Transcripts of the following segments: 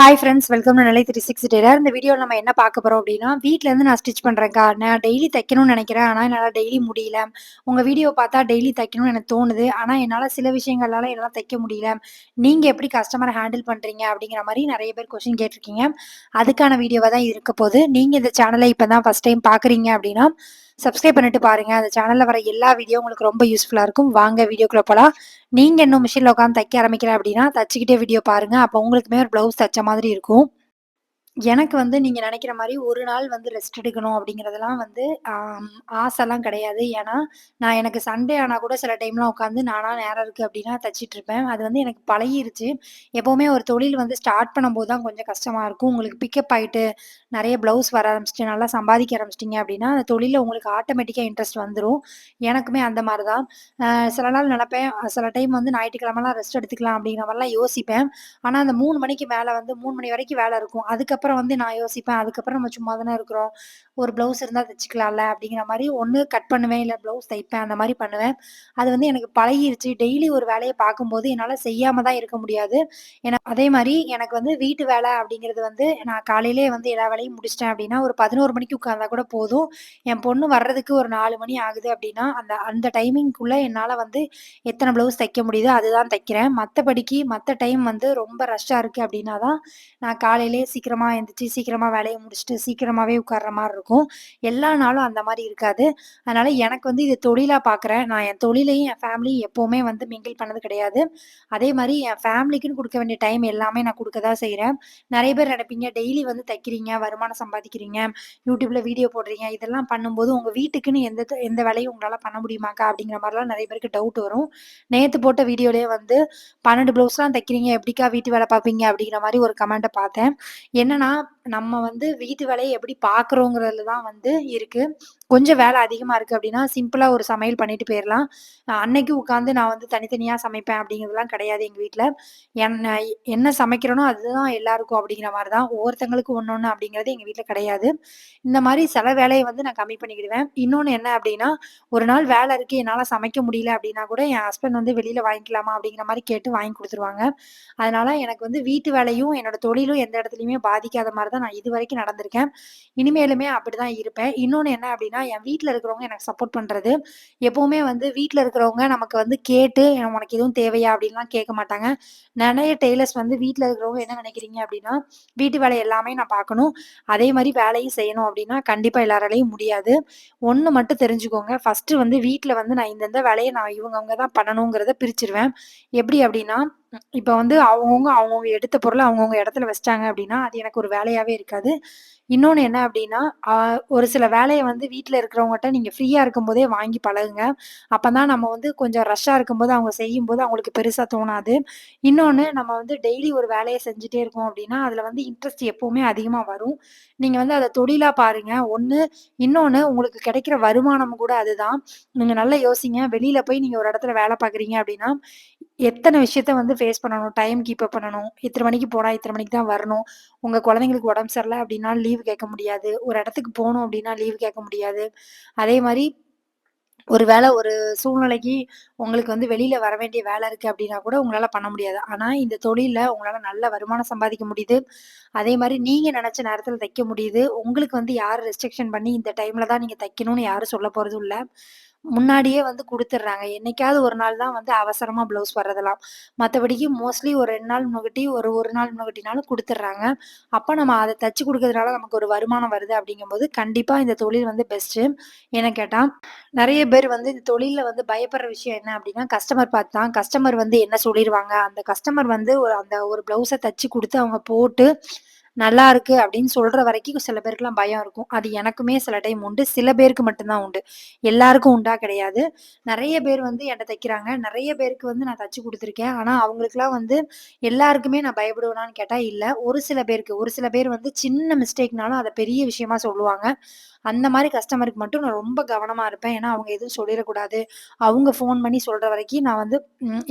Hi friends welcome to நிலை three six டேரர் இந்த வீடியோவில் நம்ம என்ன பார்க்க போகிறோம் அப்படின்னா வீட்டிலேருந்து நான் ஸ்டிச் பண்ணுறேங்க்கா நான் டெய்லி தைக்கணும்னு நினைக்கிறேன். ஆனால் என்னால் டெய்லி முடியல. உங்கள் வீடியோ பார்த்தா டெய்லி தைக்கணும்னு எனக்கு தோணுது. ஆனால் என்னால் சில விஷயங்களால என்னால் தைக்க முடியல. நீங்கள் எப்படி கஸ்டமரை ஹேண்டில் பண்ணுறீங்க அப்படிங்கிற மாதிரி நிறைய பேர் கொஷின் கேட்டிருக்கீங்க. அதுக்கான வீடியோவாக தான் இருக்க போது நீங்கள் இந்த சேனலை இப்போ தான் ஃபஸ்ட் டைம் பார்க்குறீங்க அப்படின்னா சப்ஸ்கிரைப் பண்ணிட்டு பாருங்க அந்த சேனல்ல வர எல்லா வீடியோ உங்களுக்கு ரொம்ப யூஸ்ஃபுல்லா இருக்கும் வாங்க வீடியோக்குள்ள போலாம் நீங்க இன்னும் மிஷின்ல உட்காந்து தைக்க ஆரம்பிக்கல அப்படின்னா தச்சுக்கிட்டே வீடியோ பாருங்க அப்போ உங்களுக்குமே ஒரு பிளவுஸ் தச்ச மாதிரி இருக்கும் எனக்கு வந்து நீங்க நினைக்கிற மாதிரி ஒரு நாள் வந்து ரெஸ்ட் எடுக்கணும் அப்படிங்கிறதெல்லாம் வந்து ஆசைலாம் கிடையாது. ஏன்னா, நான் எனக்கு சண்டே ஆனா கூட சில டைம்லாம் உட்காந்து நானா நேரம் இருக்கு அப்படின்னா தச்சிட்டுருப்பேன். அது வந்து எனக்கு பழகிருச்சு. எப்பவுமே ஒரு தொழில் வந்து ஸ்டார்ட் பண்ணும்போது தான் கொஞ்சம் கஷ்டமா இருக்கும். உங்களுக்கு பிக்கப் ஆயிட்டு நிறைய ப்ளவுஸ் வர ஆரம்பிச்சிட்டு நல்லா சம்பாதிக்க ஆரம்பிச்சிட்டீங்க அப்படின்னா, அந்த தொழிலில் உங்களுக்கு ஆட்டோமேட்டிக்காக இன்ட்ரெஸ்ட் வந்துடும் எனக்குமே அந்த மாதிரி தான். சில நாள் நினப்பேன் சில டைம் வந்து ஞாயிற்றுக்கிழமெல்லாம் ரெஸ்ட் எடுத்துக்கலாம் அப்படிங்கிற மாதிரிலாம் யோசிப்பேன். ஆனால் அந்த மூணு மணிக்கு மேலே வந்து மூணு மணி வரைக்கும் வேலை இருக்கும். அதுக்கப்புறம் வந்து நான் யோசிப்பேன், அதுக்கப்புறம் நம்ம சும்மா தானே இருக்கிறோம். ஒரு ப்ளவுஸ் இருந்தால் தைச்சிக்கலாம்ல அப்படிங்கிற மாதிரி ஒன்று கட் பண்ணுவேன், இல்லை ப்ளவுஸ் தைப்பேன். அந்த மாதிரி பண்ணுவேன். அது வந்து எனக்கு பழகிருச்சு. டெய்லி ஒரு வேலையை பார்க்கும்போது என்னால் செய்யாம தான் இருக்க முடியாது. ஏன்னா அதே மாதிரி எனக்கு வந்து வீட்டு வேலை அப்படிங்கிறது வந்து நான் காலையிலேயே வந்து எல்லா வேலையும் முடிச்சிட்டேன் அப்படின்னா, ஒரு 11 மணிக்கு உட்கார்ந்தா கூட போதும். என் பொண்ணு வர்றதுக்கு ஒரு நாலு மணி ஆகுது அப்படின்னா, அந்த அந்த டைமிங்க்குள்ளே என்னால் வந்து எத்தனை ப்ளவுஸ் தைக்க முடியுதோ அதுதான் தைக்கிறேன். மற்றபடிக்கு மற்ற டைம் வந்து ரொம்ப ரஷ்ஷாக இருக்குது அப்படின்னா தான், நான் காலையிலேயே சீக்கிரமாக எழுந்திரிச்சு சீக்கிரமாக வேலையை முடிச்சுட்டு, சீக்கிரமாகவே உட்கார்ற மாதிரி இருக்கும். எல்லா நாளும் அந்த மாதிரி இருக்காது. அதனால எனக்கு வந்து இது தொழிலாக பார்க்குறேன். நான் என் தொழிலையும், என் ஃபேமிலியும் எப்போவுமே வந்து மிங்கிள் பண்ணது கிடையாது. அதே மாதிரி என் ஃபேமிலிக்குன்னு கொடுக்க வேண்டிய டைம் எல்லாமே நான் கொடுக்க தான் செய்கிறேன் நிறைய பேர் நினைப்பீங்க டெய்லி வந்து தைக்கிறீங்க, வருமானம் சம்பாதிக்கிறீங்க, யூடியூப்பில் வீடியோ போடுறீங்க, இதெல்லாம் பண்ணும்போது உங்கள் வீட்டுக்குன்னு எந்த எந்த வேலையும் உங்களால் பண்ண முடியுமாக்கா? அப்படிங்கிற மாதிரிலாம் நிறைய பேருக்கு டவுட் வரும். நேற்று போட்ட வீடியோலேயே வந்து 12 ப்ளவுஸ்லாம் தைக்கிறீங்க, எப்படிக்கா வீட்டு வேலை பார்ப்பீங்க? அப்படிங்கிற மாதிரி ஒரு கமெண்ட்டை பார்த்தேன். என்னன்னா, நம்ம வந்து வீட்டு வேலையை எப்படி பார்க்குறோங்கிற தான் வந்து இருக்கு. கொஞ்சம் வேலை அதிகமா இருக்கு அப்படின்னா, சிம்பிளா ஒரு சமையல் பண்ணிட்டு போயிடலாம் அன்னைக்கு உட்காந்து நான் வந்து தனித்தனியா சமைப்பேன் அப்படிங்கிறதுலாம் கிடையாது எங்க வீட்டில் என்ன என்ன சமைக்கிறேனோ அதுதான் எல்லாருக்கும் அப்படிங்கிற மாதிரி தான். ஒவ்வொருத்தங்களுக்கு ஒன்று ஒன்று அப்படிங்கிறது எங்க வீட்டில் கிடையாது. இந்த மாதிரி சில வேலையை வந்து நான் கம்மி பண்ணிக்கிடுவேன். இன்னொன்னு என்ன அப்படின்னா, ஒரு நாள் வேலை இருக்கு, என்னால சமைக்க முடியல அப்படின்னா கூட என் ஹஸ்பண்ட் வந்து வெளியில வாங்கிக்கலாமா? அப்படிங்கிற மாதிரி கேட்டு வாங்கி கொடுத்துருவாங்க அதனால எனக்கு வந்து வீட்டு வேலையும், என்னோட தொழிலும் எந்த இடத்துலயுமே பாதிக்காத மாதிரி தான் நான் இதுவரைக்கும் நடந்திருக்கேன். இனிமேலுமே அப்படிதான் இருப்பேன். இன்னொன்னு என்ன அப்படின்னா, என் வீட்டில் இருக்கிறவங்க எனக்கு சப்போர்ட் பண்ணுறது எப்போவுமே வந்து வீட்டில் இருக்கிறவங்க நமக்கு வந்து கேட்டு, "உனக்கு எதுவும் தேவையா?" அப்படின்லாம் கேட்க மாட்டாங்க. நிறைய டெய்லர்ஸ் வந்து வீட்டில் இருக்கிறவங்க என்ன நினைக்கிறீங்க அப்படின்னா, வீட்டு வேலை எல்லாமே நான் பார்க்கணும். அதே மாதிரி வேலையும் செய்யணும் அப்படின்னா, கண்டிப்பாக எல்லாராலையும் முடியாது. ஒன்று மட்டும் தெரிஞ்சுக்கோங்க. ஃபர்ஸ்ட்டு வந்து வீட்டில் வந்து நான் இந்தந்த வேலையை நான் இவங்கவங்க தான் பண்ணணுங்கிறத பிரிச்சிருவேன் எப்படி அப்படின்னா, இப்போ வந்து அவங்கவுங்க அவங்கவுங்க எடுத்த பொருளை அவங்கவுங்க இடத்துல வச்சிட்டாங்க அப்படின்னா, அது எனக்கு ஒரு வேலையாவே இருக்காது. இன்னொன்று என்ன அப்படின்னா, ஒரு சில வேலையை வந்து வீட்டில் இருக்கிறவங்ககிட்ட நீங்கள் ஃப்ரீயாக இருக்கும்போதே வாங்கி பழகுங்க. அப்போ தான் நம்ம வந்து கொஞ்சம் ரஷ்ஷாக இருக்கும்போது அவங்க செய்யும்போது அவங்களுக்கு பெருசாக தோணாது. இன்னொன்று நம்ம வந்து டெய்லி ஒரு வேலையை செஞ்சுட்டே இருக்கோம் அப்படின்னா, அதில் வந்து இன்ட்ரெஸ்ட் எப்போவுமே அதிகமாக வரும். நீங்கள் வந்து அதை தொழிலாக பாருங்கள் ஒன்று இன்னொன்று உங்களுக்கு கிடைக்கிற வருமானம் கூட அதுதான். நீங்கள் நல்லா யோசிங்க. வெளியில் போய் நீங்கள் ஒரு இடத்துல வேலை பார்க்குறீங்க அப்படின்னா, எத்தனை விஷயத்த வந்து ஃபேஸ் பண்ணணும். டைம் கீப் அப் பண்ணணும். இத்தனை மணிக்கு போனா, இத்தனை மணிக்கு தான் வரணும். உங்க குழந்தைங்களுக்கு உடம்பு சரியில்ல அப்படின்னா லீவ் கேட்க முடியாது. ஒரு இடத்துக்கு போகணும் அப்படின்னா லீவ் கேட்க முடியாது. அதே மாதிரி ஒரு வேலை ஒரு சூழ்நிலைக்கு உங்களுக்கு வந்து வெளியில வர வேண்டிய வேலை இருக்கு அப்படின்னா கூட உங்களால பண்ண முடியாது. ஆனா இந்த தொழிலில் உங்களால நல்ல வருமானம் சம்பாதிக்க முடியுது. அதே மாதிரி நீங்க நினச்ச நேரத்துல தைக்க முடியுது. உங்களுக்கு வந்து யாரும் ரெஸ்ட்ரிக்ஷன் பண்ணி இந்த டைம்ல தான் நீங்க தைக்கணும்னு யாரும் சொல்ல போறதும் இல்லை முன்னாடியே வந்து கொடுத்துட்றாங்க என்னைக்காவது ஒரு நாள் தான் வந்து அவசரமாக ப்ளவுஸ் வர்றதெல்லாம். மற்றபடிக்கு மோஸ்ட்லி ஒரு ரெண்டு நாள் முன்னாடி, ஒரு ஒரு நாள் முன்னாடினாலும் கொடுத்துட்றாங்க அப்போ நம்ம அதை தச்சு கொடுக்கறதுனால நமக்கு ஒரு வருமானம் வருது அப்படிங்கும்போது, கண்டிப்பாக இந்த தொழில் வந்து பெஸ்ட்டு. என்ன கேட்டால் நிறைய பேர் வந்து இந்த தொழிலில் வந்து பயப்படுற விஷயம் என்ன அப்படின்னா, கஸ்டமர் பார்த்து தான். கஸ்டமர் வந்து என்ன சொல்லிடுவாங்க அந்த கஸ்டமர் வந்து ஒரு அந்த ஒரு ப்ளவுஸை தச்சு கொடுத்து அவங்க போட்டு, நல்லாருக்கு அப்படின்னு சொல்ற வரைக்கும் சில பேருக்குலாம் பயம் இருக்கும். அது எனக்குமே சில டைம் உண்டு. சில பேருக்கு மட்டும்தான் உண்டு. எல்லாருக்கும் உண்டா கிடையாது. நிறைய பேர் வந்து என்கிட்ட தைக்கிறாங்க. நிறைய பேருக்கு வந்து நான் தச்சு கொடுத்துருக்கேன் ஆனா அவங்களுக்குலாம் வந்து எல்லாருக்குமே நான் பயப்படுவேனான்னு கேட்டா இல்ல. ஒரு சில பேருக்கு ஒரு சில பேர் வந்து சின்ன மிஸ்டேக்னாலும் அதை பெரிய விஷயமா சொல்லுவாங்க. அந்த மாதிரி கஸ்டமருக்கு மட்டும் நான் ரொம்ப கவனமா இருப்பேன். ஏன்னா, அவங்க எதுவும் சொல்லிடக்கூடாது அவங்க ஃபோன் பண்ணி சொல்ற வரைக்கும் நான் வந்து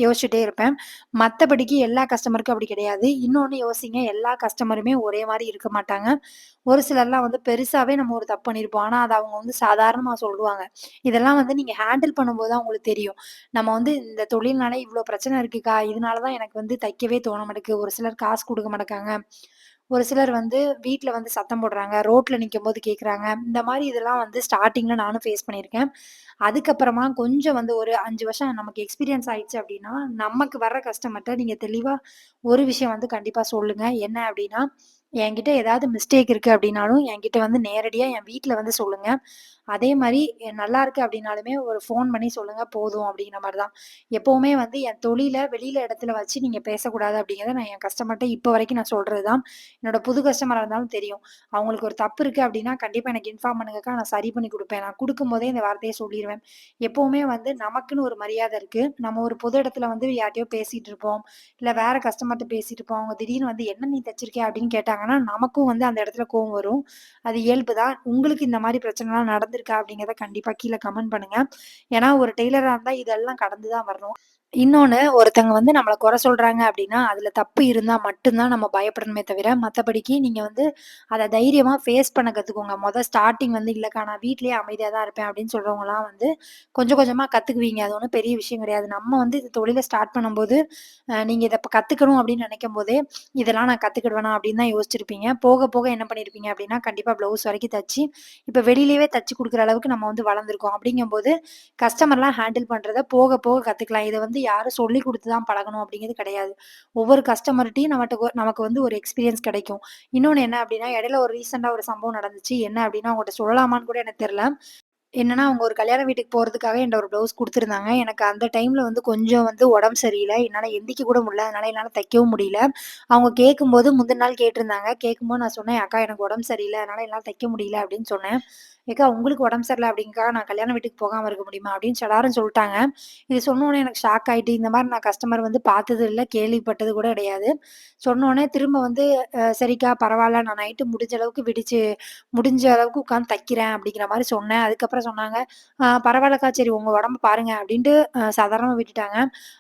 யோசிச்சுட்டே இருப்பேன். மற்றபடிக்கு எல்லா கஸ்டமருக்கும் அப்படி கிடையாது. இன்னொன்று யோசிங்க, எல்லா கஸ்டமருமே ஒரே மாதிரி இருக்க மாட்டாங்க. ஒரு சிலர்லாம் வந்து பெருசாவே நம்ம ஒரு தப்பு பண்ணியிருப்போம். ஆனால் அதை அவங்க வந்து சாதாரணமாக சொல்லுவாங்க. இதெல்லாம் வந்து நீங்கள் ஹேண்டில் பண்ணும்போது தான் உங்களுக்கு தெரியும். நம்ம வந்து இந்த தொழில்னால இவ்வளோ பிரச்சனை இருக்குக்கா. இதனால தான் எனக்கு வந்து தைக்கவே தோண மாட்டேங்குது. ஒரு சிலர் காசு கொடுக்க மாட்டேங்காங்க. ஒரு சிலர் வந்து வீட்டில் வந்து சத்தம் போடுறாங்க. ரோட்டில் நிற்கும் போது கேட்குறாங்க. இந்த மாதிரி இதெல்லாம் வந்து ஸ்டார்டிங்கில் நானும் ஃபேஸ் பண்ணியிருக்கேன். அதுக்கப்புறமா கொஞ்சம் வந்து ஒரு அஞ்சு வருஷம் நமக்கு எக்ஸ்பீரியன்ஸ் ஆயிடுச்சு அப்படின்னா நமக்கு வர்ற கஸ்டமர்கிட்ட நீங்கள் தெளிவாக ஒரு விஷயம் வந்து கண்டிப்பாக சொல்லுங்க. என்ன அப்படின்னா என்கிட்ட ஏதாவது மிஸ்டேக் இருக்குது அப்படின்னாலும் என்கிட்ட வந்து நேரடியாக என் வீட்டில் வந்து சொல்லுங்கள் அதே மாதிரி நல்லா இருக்கு அப்படின்னாலுமே ஒரு ஃபோன் பண்ணி சொல்லுங்க போதும் அப்படிங்கிற மாதிரி தான். எப்பவுமே வந்து என் தொழில வெளியில இடத்துல வச்சு நீங்க பேசக்கூடாது அப்படிங்கிறத நான் என் கஸ்டமர்ட்ட இப்போ வரைக்கும் நான் சொல்றது தான். என்னோட புது கஸ்டமராக இருந்தாலும் தெரியும். அவங்களுக்கு ஒரு தப்பு இருக்கு அப்படின்னா கண்டிப்பா எனக்கு இன்ஃபார்ம் பண்ணுங்கக்கா. நான் சரி பண்ணி கொடுப்பேன் நான் கொடுக்கும் போதே இந்த வார்த்தையை சொல்லிடுவேன் எப்பவுமே வந்து நமக்குன்னு ஒரு மரியாதை இருக்கு. நம்ம ஒரு பொது இடத்துல வந்து யார்ட்டையோ பேசிட்டு இருப்போம். இல்ல வேற கஸ்டமர்ட்ட பேசிட்டு இருப்போம். அவங்க திடீர்னு வந்து "என்ன நீ தச்சிருக்கே அப்படின்னு கேட்டாங்கன்னா, நமக்கும் வந்து அந்த இடத்துல கோவம் வரும். அது இயல்பு தான். உங்களுக்கு இந்த மாதிரி பிரச்சனைலாம் நடந்து நடந்திருக்கா? அப்படிங்கிறத கண்டிப்பா கீழ கமெண்ட் பண்ணுங்க. ஏன்னா, ஒரு டெய்லரா இருந்தா இதெல்லாம் கடந்து தான் வரணும். இன்னொன்னு ஒருத்தங்க வந்து நம்மள குறை சொல்றாங்க அப்படின்னா அதுல தப்பு இருந்தா மட்டும்தான் நம்ம பயப்படணுமே தவிர, மத்தபடிக்கு நீங்க வந்து அத தைரியமா ஃபேஸ் பண்ண கத்துக்கோங்க. மொத ஸ்டார்ட்டிங் வந்து இல்லக்கா நான் வீட்லயே அமைதியா தான் இருப்பேன் அப்படின்னு சொல்றவங்கலாம் வந்து கொஞ்சம் கொஞ்சமா கத்துக்குவீங்க. அது ஒண்ணும் பெரிய விஷயம் கிடையாது. நம்ம வந்து இந்த தொழில ஸ்டார்ட் பண்ணும்போது, அ நீங்க இத இப்ப கத்துக்கணும் நினைக்கும் போதே இதெல்லாம் நான் கத்துக்கிடுவேனா அப்படின்னு தான் யோசிச்சிருப்பீங்க. போக போக என்ன பண்ணியிருப்பீங்க அப்படின்னா கண்டிப்பா ப்ளவுஸ் வரைக்கும் தச்சு, இப்ப வெளியிலயே தச்சு குடுக்குற அளவுக்கு நம்ம வந்து வளர்ந்துருக்கோம். அப்படிங்கும்போது கஸ்டமர்லாம் ஹேண்டில் பண்றத போக போக கத்துக்கலாம். இத வந்து யாரும் சொல்லிக் கொடுத்து தான் பழகணும் அப்படிங்கிறது கிடையாது. ஒவ்வொரு கஸ்டமர்கிட்டையும் நம்மகிட்ட நமக்கு வந்து ஒரு எக்ஸ்பீரியன்ஸ் கிடைக்கும். இன்னொன்னு என்ன அப்படின்னா இடையில ஒரு ரீசென்ட்டா ஒரு சம்பவம் நடந்துச்சு. என்ன அப்படின்னா அவங்கள்ட்ட சொல்லலாமான்னு கூட எனக்கு தெரியல. என்னன்னா, அவங்க ஒரு கல்யாண வீட்டுக்கு போறதுக்காக என்ட்ட ஒரு ப்ளவுஸ் குடுத்துருந்தாங்க. எனக்கு அந்த டைம்ல வந்து கொஞ்சம் வந்து உடம்பு சரியில்ல. என்னால எந்திக்க கூட முடியல. அதனால என்னால தைக்கவும் முடியல. அவங்க கேட்கும்போது முந்தின நாள் கேட்டிருந்தாங்க. கேட்கும்போது நான் சொன்னேன், "அக்கா எனக்கு உடம்பு சரியில்ல. அதனால என்னால தைக்க முடியல" அப்படின்னு சொன்னேன். "ஏக்கா உங்களுக்கு உடம்பு சரியில்ல அப்டிங்கிறதுக்காக நான் கல்யாண வீட்டுக்கு போகாம இருக்க முடியுமா?" அப்படின்னு எல்லாரும் சொல்ட்டாங்க. இது சொன்னோனே எனக்கு ஷாக் ஆயிட்டு. இந்த மாரி நான் கஸ்டமர் வந்து பார்த்தது இல்ல, கேள்விப்பட்டது கூட கிடையாது. சொன்னோனே திரும்ப வந்து அ சரிக்கா பரவால்ல. நான் நைட்டு முடிஞ்ச அளவுக்கு விடிச்சு முடிஞ்ச அளவுக்கு உட்காந்து தைக்கிறேன் அப்படிங்கிற மாரி சொன்னேன். அதுக்கப்புறம் சொன்னாங்க, பரவாயில்லக்கா சரி உங்க உடம்ப பாருங்க" அப்படின்ட்டு சாதாரணமாக சாதாரணமா விட்டுட்டாங்க.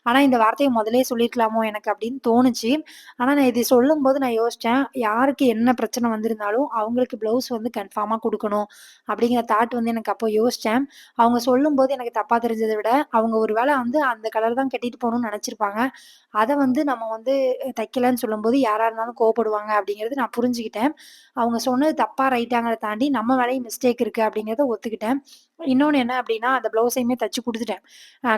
ஆனா இந்த வார்த்தையை முதலே சொல்லியிருக்கலாமோ எனக்கு அப்படின்னு தோணுச்சு. ஆனா நான் இதை சொல்லும்போது நான் யோசிச்சேன், யாருக்கு என்ன பிரச்சனை வந்திருந்தாலும் அவங்களுக்கு ப்ளவுஸ் வந்து கன்ஃபார்மா கொடுக்கணும் அப்படிங்கிற தாட் வந்து எனக்கு அப்போ யோசிச்சேன். அவங்க சொல்லும்போது எனக்கு தப்பா தெரிஞ்சதை விட, அவங்க ஒரு வேளை வந்து அந்த கலர் தான் கட்டிட்டு போகணும்னு நினச்சிருப்பாங்க அதை வந்து நம்ம வந்து தைக்கலன்னு சொல்லும்போது யாரா இருந்தாலும் கோவப்படுவாங்க அப்படிங்கிறது நான் புரிஞ்சுக்கிட்டேன். அவங்க சொன்னது தப்பா, ரைட்டாங்கிறத தாண்டி நம்ம வேலையும் மிஸ்டேக் இருக்கு அப்படிங்கிறத ஒத்துக்கிட்டேன். இன்னொன்னு என்ன அப்படின்னா, அந்த ப்ளவுஸையுமே தச்சு கொடுத்துட்டேன்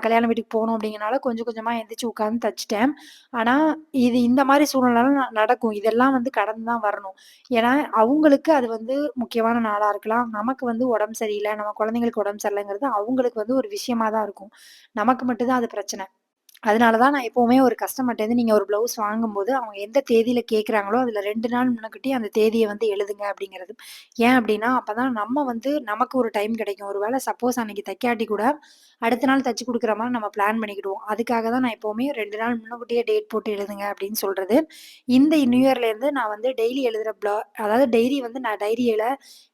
கல்யாண வீட்டுக்கு போகணும் அப்படிங்கிறனால கொஞ்சம் கொஞ்சமாக எந்திரிச்சு உட்காந்து தச்சிட்டேன் ஆனா, இது இந்த மாதிரி சூழ்நிலைலாம் நடக்கும். இதெல்லாம் வந்து கடந்து தான் வரணும். ஏன்னா, அவங்களுக்கு அது வந்து முக்கியமான நாளாக இருக்கலாம். நமக்கு வந்து உடம்பு சரியில்லை நம்ம குழந்தைங்களுக்கு உடம்பு சரியில்லைங்கிறது அவங்களுக்கு வந்து ஒரு விஷயமா தான் இருக்கும். நமக்கு மட்டும்தான் அது பிரச்சனை. அதனால தான் நான் எப்போவுமே ஒரு கஸ்டமர்ட்டேருந்து நீங்கள் ஒரு ப்ளவுஸ் வாங்கும்போது, அவங்க எந்த தேதியில் கேட்குறாங்களோ, அதில் ரெண்டு நாள் முன்னக்கூட்டியே அந்த தேதியை வந்து எழுதுங்க அப்படிங்கிறது. ஏன் அப்படின்னா, அப்போ தான் நம்ம வந்து நமக்கு ஒரு டைம் கிடைக்கும். ஒரு வேளை சப்போஸ் அன்னைக்கு தைக்காட்டி கூட, அடுத்த நாள் தச்சு கொடுக்குற மாதிரி நம்ம பிளான் பண்ணிக்கிடுவோம். அதுக்காக தான் நான் எப்போவுமே ரெண்டு நாள் முன்னக்கூட்டியே டேட் போட்டு எழுதுங்க அப்படின்னு சொல்கிறது இந்த நியூ இயர்லேருந்து நான் வந்து டெய்லி எழுதுகிற ப்ளா அதாவது டைரி வந்து நான் டைரியில்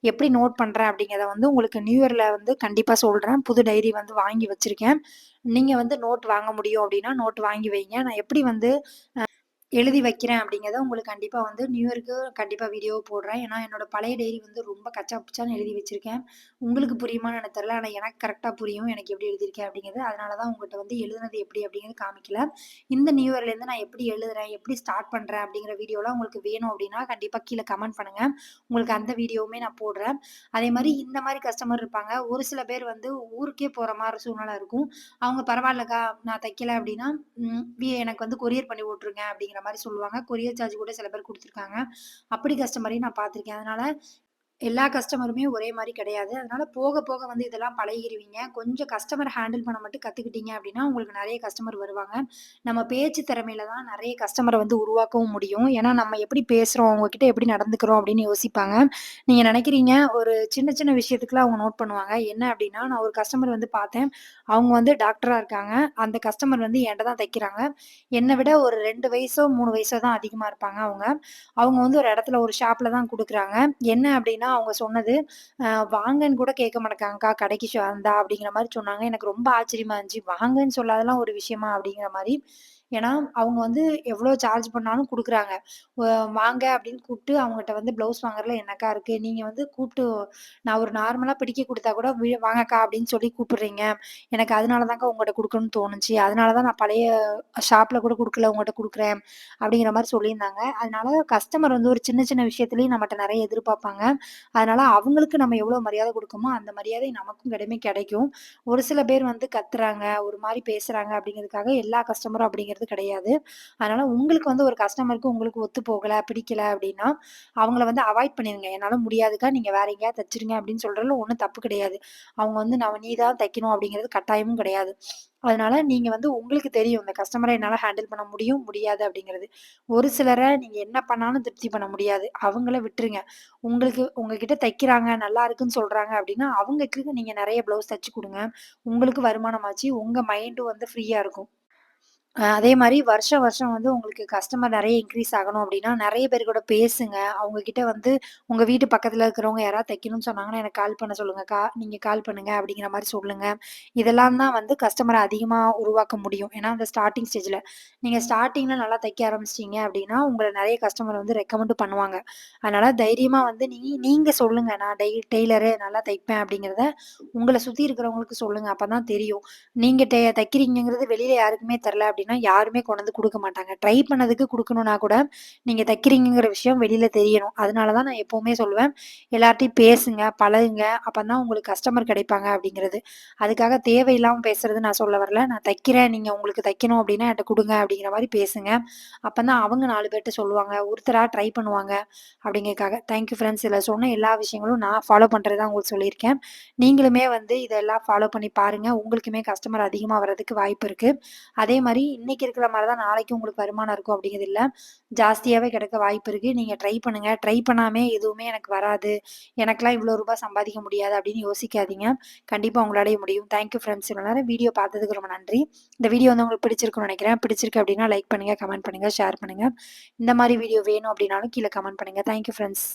எப்படி நோட் பண்ணுறேன் அப்படிங்கிறத வந்து உங்களுக்கு நியூ இயரில் வந்து கண்டிப்பாக சொல்கிறேன் புது டைரி வந்து வாங்கி வச்சுருக்கேன் நீங்க வந்து நோட் வாங்க முடியும் அப்படின்னா, நோட் வாங்கி வைங்க. நான் எப்படி வந்து எழுதி வைக்கிறேன் அப்படிங்கிறத உங்களுக்கு கண்டிப்பாக வந்து நியூ இயர்க்கு கண்டிப்பாக வீடியோ போடுறேன். ஏன்னா, என்னோட பழைய டைரி வந்து ரொம்ப கச்சா பிச்சான்னு எழுதி வச்சிருக்கேன். உங்களுக்கு புரியுமான்னு எனக்கு தெரியல. ஆனால் எனக்கு கரெக்டாக புரியும். எனக்கு எப்படி எழுதியிருக்கேன் அப்படிங்கிறது. அதனால தான் உங்கள்கிட்ட வந்து எழுதுனது எப்படி அப்படிங்கிறது காமிக்கல. இந்த நியூ இயர்லேருந்து நான் எப்படி எழுதுறேன், எப்படி ஸ்டார்ட் பண்ணுறேன் அப்படிங்கிற வீடியோலாம் உங்களுக்கு வேணும் அப்படின்னா, கண்டிப்பாக கீழே கமெண்ட் பண்ணுங்கள் உங்களுக்கு அந்த வீடியோவுமே நான் போடுறேன். அதே மாதிரி இந்த மாதிரி கஸ்டமர் இருப்பாங்க. ஒரு சில பேர் வந்து ஊருக்கே போகிற மாதிரி சூழ்நிலை இருக்கும். அவங்க பரவாயில்லக்கா நான் தைக்கல அப்படின்னா, எனக்கு வந்து கொரியர் பண்ணி விட்ருங்க அப்படிங்கிற மாதிரி சொல்லுவாங்க. கொரியர் சார்ஜ் கூட சில பேர் கொடுத்துருக்காங்க அப்படி கஸ்டமரையும் நான் பார்த்துருக்கேன். அதனால எல்லா கஸ்டமருமே ஒரே மாதிரி கிடையாது. அதனால போக, போக வந்து இதெல்லாம் பழகிடுவீங்க கொஞ்சம் கஸ்டமர் ஹேண்டில் பண்ண மட்டும் கத்துக்கிட்டீங்க அப்படின்னா உங்களுக்கு நிறைய கஸ்டமர் வருவாங்க. நம்ம பேச்சு திறமையில தான் நிறைய கஸ்டமரை வந்து உருவாக்கவும் முடியும். ஏன்னா, நம்ம எப்படி பேசுறோம், அவங்க கிட்ட எப்படி நடந்துக்கிறோம் அப்படின்னு யோசிப்பாங்க. நீங்க நினைக்கிறீங்க ஒரு சின்ன, சின்ன விஷயத்துக்குலாம் அவங்க நோட் பண்ணுவாங்க. என்ன அப்படின்னா நான் ஒரு கஸ்டமர் வந்து பார்த்தேன். அவங்க வந்து டாக்டரா இருக்காங்க. அந்த கஸ்டமர் வந்து என்கிட்ட தான் தைக்கிறாங்க. என்னை விட ஒரு ரெண்டு வயசோ, மூணு வயசோ தான் அதிகமா இருப்பாங்க அவங்க. அவங்க வந்து ஒரு இடத்துல ஒரு ஷாப்ல தான் கொடுக்குறாங்க என்ன அப்படின்னா அப்படின்னா, அவங்க சொன்னது, வாங்கன்னு கூட கேட்க மாட்டேங்காங்கக்கா, கடைக்கு வந்தா அப்படிங்கிற மாதிரி சொன்னாங்க. எனக்கு ரொம்ப ஆச்சரியமா இருந்துச்சு. வாங்கன்னு சொல்லாதெல்லாம் ஒரு விஷயமா? அப்படிங்கிற மாதிரி ஏன்னா, அவங்க வந்து எவ்வளோ சார்ஜ் பண்ணாலும் கொடுக்குறாங்க வாங்க அப்படின்னு கூப்பிட்டு அவங்ககிட்ட வந்து ப்ளவுஸ் வாங்குறதுல என்னக்கா இருக்கு? நீங்க வந்து கூப்பிட்டு நான் ஒரு நார்மலாக பிடிக்க கொடுத்தா கூட, வாங்கக்கா அப்படின்னு சொல்லி கூப்பிடுறீங்க. எனக்கு அதனால தாங்க உங்கள்கிட்ட கொடுக்கணும்னு தோணுச்சு. அதனால தான் நான் பழைய ஷாப்பில் கூட கொடுக்கல உங்கள்கிட்ட கொடுக்குறேன் அப்படிங்கிற மாதிரி சொல்லியிருந்தாங்க. அதனால கஸ்டமர் வந்து ஒரு சின்ன சின்ன விஷயத்துலையும் நம்மகிட்ட நிறைய எதிர்பார்ப்பாங்க. அதனால அவங்களுக்கு நம்ம எவ்வளோ மரியாதை குடுக்கோமோ, அந்த மரியாதை நமக்கும் கிடைமை கிடைக்கும். ஒரு சில பேர் வந்து கத்துறாங்க, ஒரு மாதிரி பேசுகிறாங்க அப்படிங்கிறதுக்காக எல்லா கஸ்டமரும் அப்படிங்கிறது கிடையாது. அதனால உங்களுக்கு வந்து ஒரு கஸ்டமருக்கு உங்களுக்கு ஒத்து போகல, பிடிக்கல அப்படின்னா, அவங்கள வந்து அவாய்ட் பண்ணிருங்க. என்னால முடியாதுக்கா, நீங்க வேற எங்கேயாவது தைச்சிருங்க அப்படின்னு சொல்றதுல ஒண்ணும் தப்பு கிடையாது. அவங்க வந்து நம்ம நீ தான் தைக்கணும் அப்படிங்கிறது கட்டாயமும் கிடையாது. அதனால நீங்க வந்து உங்களுக்கு தெரியும். இந்த கஸ்டமரை என்னால ஹேண்டில் பண்ண முடியும், முடியாது அப்படிங்கிறது. ஒரு சிலரை நீங்க என்ன பண்ணாலும் திருப்தி பண்ண முடியாது. அவங்கள விட்டுருங்க. உங்களுக்கு உங்ககிட்ட தைக்கிறாங்க, நல்லா இருக்குன்னு சொல்றாங்க அப்படின்னா, அவங்களுக்கு நீங்க நிறைய ப்ளவுஸ் தச்சு கொடுங்க உங்களுக்கு வருமானமாச்சு, உங்க மைண்டும் வந்து ஃப்ரீயா இருக்கும். அதே மாதிரி வருஷம் வருஷம் வந்து உங்களுக்கு கஸ்டமர் நிறைய இன்க்ரீஸ் ஆகணும் அப்படின்னா நிறைய பேர் கூட பேசுங்க. அவங்க கிட்ட வந்து உங்க வீட்டு பக்கத்துல இருக்கிறவங்க யாராவது தைக்கணும்னு சொன்னாங்கன்னா, எனக்கு கால் பண்ண சொல்லுங்கக்கா. நீங்க கால் பண்ணுங்க அப்படிங்கிற மாதிரி சொல்லுங்க. இதெல்லாம் தான் வந்து கஸ்டமரை அதிகமா உருவாக்க முடியும். ஏன்னா, அந்த ஸ்டார்டிங் ஸ்டேஜ்ல. நீங்க ஸ்டார்டிங்ல நல்லா தைக்க ஆரம்பிச்சிட்டீங்க அப்படின்னா உங்களை நிறைய கஸ்டமர் வந்து ரெக்கமெண்ட் பண்ணுவாங்க. அதனால தைரியமா வந்து நீங்க நீங்க சொல்லுங்க. நான் டெய் டெய்லரு நல்லா தைப்பேன் அப்படிங்கிறத உங்களை சுத்தி இருக்கிறவங்களுக்கு சொல்லுங்க. அப்பதான் தெரியும். நீங்க தைக்கிறீங்கிறது தைக்கிறீங்கங்கிறது வெளியில யாருக்குமே தெர்ல அப்படின்னா யாருமே கொண்டாந்து கொடுக்க மாட்டாங்க. ட்ரை பண்ணதுக்கு கொடுக்கணும்னா கூட, நீங்க தைக்கிறீங்கங்கிற விஷயம் வெளியில தெரியணும். அதனால தான் நான் எப்பவுமே சொல்லுவேன், எல்லார்ட்டையும் பேசுங்க, பழகுங்க. அப்பதான் உங்களுக்கு கஸ்டமர் கிடைப்பாங்க அப்படிங்கிறது அதுக்காக தேவையில்லாமல் பேசுறது நான் சொல்ல வரல. நான் தைக்கிறேன், நீங்க உங்களுக்கு தைக்கணும் அப்படின்னா என்கிட்ட கொடுங்க அப்படிங்கிற மாதிரி பேசுங்க. அப்பதான் அவங்க நாலு பேர்ட்ட சொல்லுவாங்க. ஒருத்தரா ட்ரை பண்ணுவாங்க அப்டிங்கிறதுக்காக. Thank you friends. இதுல சொன்ன எல்லா விஷயங்களும் நான் ஃபாலோ பண்றதா உங்களுக்கு சொல்லியிருக்கேன். நீங்களுமே வந்து இதெல்லாம் ஃபாலோ பண்ணி பாருங்க. உங்களுக்குமே கஸ்டமர் அதிகமாக வர்றதுக்கு வாய்ப்பு இருக்கு. அதே மாதிரி இன்னைக்கு இருக்கிற மாதிரி தான் நாளைக்கு உங்களுக்கு வருமானம் இருக்கும் அப்படிங்கிறது இல்லை ஜாஸ்தியாகவே கிடைக்க வாய்ப்பு இருக்குது நீங்கள் ட்ரை பண்ணுங்கள் ட்ரை பண்ணாமே எதுவுமே எனக்கு வராது. எனக்கெல்லாம் இவ்வளோ ரூபாய் சம்பாதிக்க முடியாது அப்படின்னு யோசிக்காதீங்க. கண்டிப்பாக உங்களாலேயே முடியும். Thank you friends. இவ்வளோ நேரம் வீடியோ பார்த்ததுக்கு ரொம்ப நன்றி. இந்த வீடியோ வந்து உங்களுக்கு பிடிச்சிருக்குன்னு நினைக்கிறேன் பிடிச்சிருக்கு அப்படின்னா லைக் பண்ணுங்கள் கமெண்ட் பண்ணுங்கள் ஷேர் பண்ணுங்கள் இந்த மாதிரி வீடியோ வேணும் அப்படின்னாலும் கீழே கமெண்ட் பண்ணுங்க. Thank you friends.